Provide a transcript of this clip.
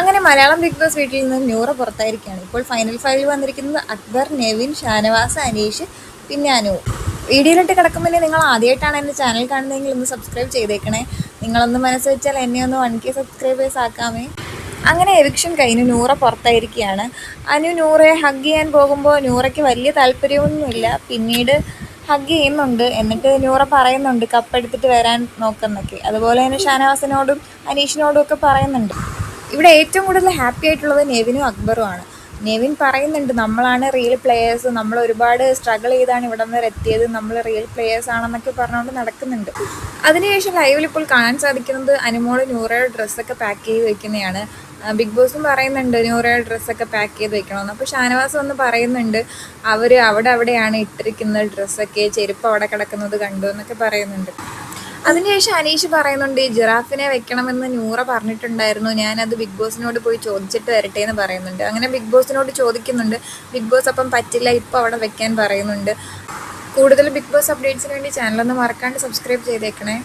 അങ്ങനെ Malayalam big boss വീട്ടിൽ നിന്ന് നൂറ പുറത്തായിരിക്കുകയാണ്. ഇപ്പോൾ ഫൈനൽ ഫൈവിൽ വന്നിരിക്കുന്നത് അക്ബർ നെവിൻ ഷാനവാസ് അനീഷ് പിന്നെ അനു. വീഡിയോയിലിട്ട് കിടക്കുമ്പോൾ നിങ്ങൾ ആദ്യമായിട്ടാണ് എന്റെ ചാനൽ കാണുന്നതെങ്കിൽ ഒന്ന് സബ്സ്ക്രൈബ് ചെയ്തേക്കണേ. നിങ്ങളൊന്ന് മനസ്സ് വെച്ചാൽ എന്നെ ഒന്ന് വൺ കെ സബ്സ്ക്രൈബേഴ്സ് ആക്കാമേ. അങ്ങനെ എവിക്ഷൻ കഴിഞ്ഞു നൂറ പുറത്തായിരിക്കുകയാണ്. അനു നൂറയെ ഹഗ് ചെയ്യാൻ പോകുമ്പോൾ നൂറയ്ക്ക് വലിയ താല്പര്യമൊന്നുമില്ല. പിന്നീട് ഹഗ് ചെയ്യുന്നുണ്ട്. എന്നിട്ട് നൂറ പറയുന്നുണ്ട് കപ്പെടുത്തിട്ട് വരാൻ നോക്കുന്നൊക്കെ അതുപോലെ തന്നെ ഷാനവാസിനോടും അനീഷിനോടും ഒക്കെ പറയുന്നുണ്ട്. ഇവിടെ ഏറ്റവും കൂടുതൽ ഹാപ്പി ആയിട്ടുള്ളത് നെവിനും അക്ബറും ആണ്. നെവിൻ പറയുന്നുണ്ട് നമ്മളാണ് റിയൽ പ്ലെയേഴ്സ് നമ്മൾ ഒരുപാട് സ്ട്രഗിൾ ചെയ്താണ് ഇവിടെ വരെ എത്തിയത്. നമ്മൾ റിയൽ പ്ലെയേഴ്സ് ആണെന്നൊക്കെ പറഞ്ഞുകൊണ്ട് നടക്കുന്നുണ്ട്. അതിനുശേഷം ലൈവിൽ ഇപ്പോൾ കാണാൻ സാധിക്കുന്നത് അനുമോൾ നൂറയുടെ ഡ്രസ്സൊക്കെ പാക്ക് ചെയ്ത് വെക്കുന്നതാണ് ബിഗ് ബോസും പറയുന്നുണ്ട് നൂറയുടെ ഡ്രസ്സൊക്കെ പാക്ക് ചെയ്ത് വെക്കണമെന്ന്. അപ്പോൾ ഷാനവാസ് വന്ന് പറയുന്നുണ്ട് അവർ അവിടെ അവിടെയാണ് ഇട്ടിരിക്കുന്ന ഡ്രസ്സൊക്കെ ചെരുപ്പ് അവിടെ കിടക്കുന്നത് കണ്ടു എന്നൊക്കെ പറയുന്നുണ്ട്. അതിനുശേഷം അനീഷ് പറയുന്നുണ്ട് ജിറാഫിനെ വെക്കണമെന്ന് നൂറ പറഞ്ഞിട്ടുണ്ടായിരുന്നു. ഞാൻ അത് ബിഗ് ബോസിനോട് പോയി ചോദിച്ചിട്ട് വരട്ടെ എന്ന് പറയുന്നുണ്ട്. അങ്ങനെ ബിഗ് ബോസിനോട് ചോദിക്കുന്നുണ്ട്. ബിഗ് ബോസ് അപ്പം പറ്റില്ല ഇപ്പം അവിടെ വെക്കാൻ പറയുന്നുണ്ട്. കൂടുതൽ ബിഗ് ബോസ് അപ്ഡേറ്റ്സിന് വേണ്ടി ചാനലൊന്ന് മറക്കാണ്ട് സബ്സ്ക്രൈബ് ചെയ്തേക്കണേ.